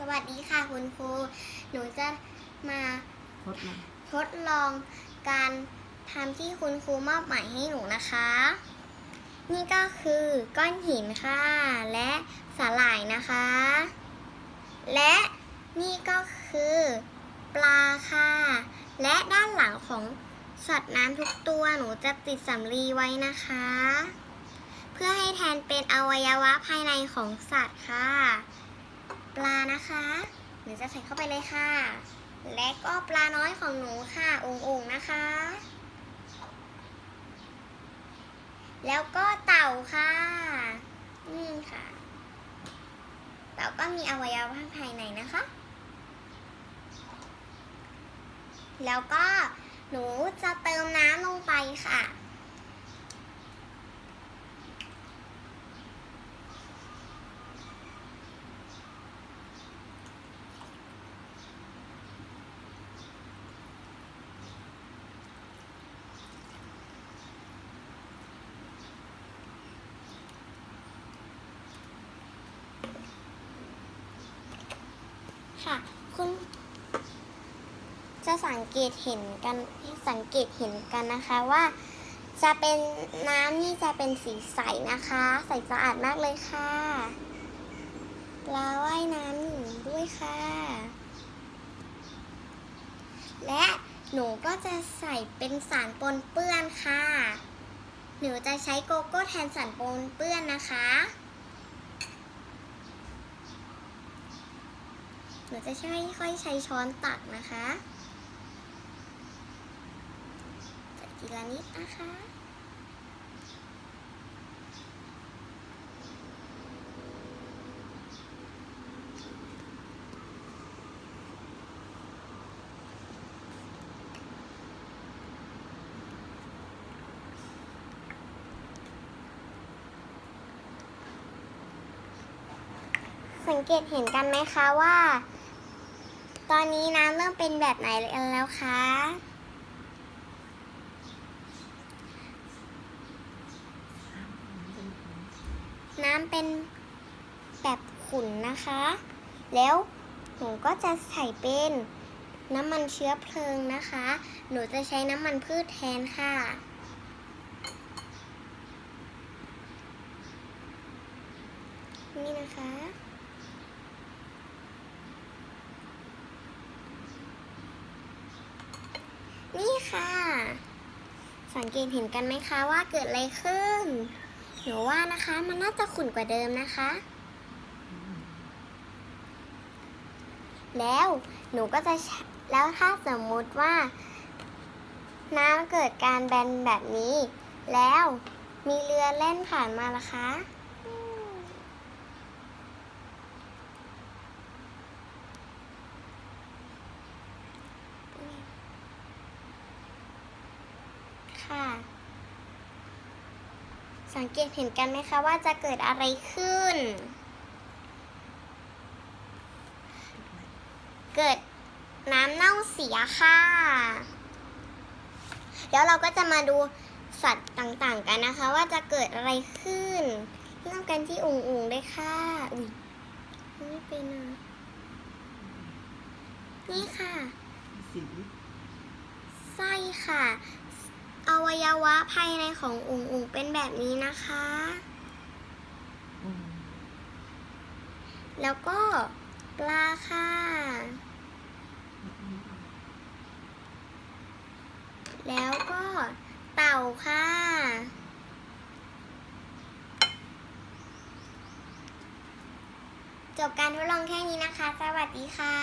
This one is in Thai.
สวัสดีค่ะคุณครู หนูจะมาทดลองทดลองการทำที่คุณครูมอบหมายให้หนูนะคะ นี่ก็คือก้อนหินค่ะ และสาหร่ายนะคะ และนี่ก็คือปลาค่ะ และด้านหลังของสัตว์น้ำทุกตัวหนูจะติดสำลีไว้นะคะ เพื่อให้แทนเป็นอวัยวะภายในของสัตว์ค่ะ ปลานะคะหนูจะใส่เข้าไปเลยค่ะ และก็ปลาน้อยของหนูค่ะองค์ๆนะคะ แล้วก็เต่าค่ะนี่ค่ะ เต่าก็มีอวัยวะภายในนะคะ แล้วก็หนูจะเติมน้ำลงไปค่ะ ค่ะ คุณจะสังเกตเห็นกันสังเกตเห็นกันนะคะว่า จะเป็นน้ำนี่จะเป็นสีใสนะคะ ใสสะอาดมากเลยค่ะปลาว่ายน้ำอยู่ด้วยค่ะ และหนูก็จะใส่เป็นสารปนเปื้อนค่ะ หนูจะใช้โกโก้แทนสารปนเปื้อนนะคะ หนูจะใช้ค่อยใช้ช้อนตักนะคะใส่ทีละนิดนะคะสังเกตเห็นกันไหมคะว่า อนนี้น้ำเริ่มเป็นแบบไหนแล้วคะ น้ำเป็นแบบขุ่นนะคะ แล้วหนูก็จะใส่เป็นน้ำมันเชื้อเพลิงนะคะ หนูจะใช้น้ำมันพืชแทนค่ะ นี่นะคะ นี่ค่ะ สังเกตเห็นกันไหมคะว่าเกิดอะไรขึ้น หนูว่านะคะมันน่าจะขุ่นกว่าเดิมนะคะ แล้วหนูก็จะแล้วถ้าสมมุติว่า น้ำเกิดการแบนแบบนี้ แล้วมีเรือเล่นผ่านมาละคะ ค่ะ สังเกตเห็นกันไหมคะว่าจะเกิดอะไรขึ้น เกิดน้ำเน่าเสียค่ะ แล้วเราก็จะมาดูสัตว์ต่างๆกันนะคะ ว่าจะเกิดอะไรขึ้น เริ่มกันที่อุงอุงเลยค่ะ อุ้ยไม่เป็นอะ นี่ค่ะ สีไส้ค่ะ อวัยวะภายในของอุงอุงเป็นแบบนี้นะคะ แล้วก็ปลาค่ะ แล้วก็เต่าค่ะ จบการทดลองแค่นี้นะคะ สวัสดีค่ะ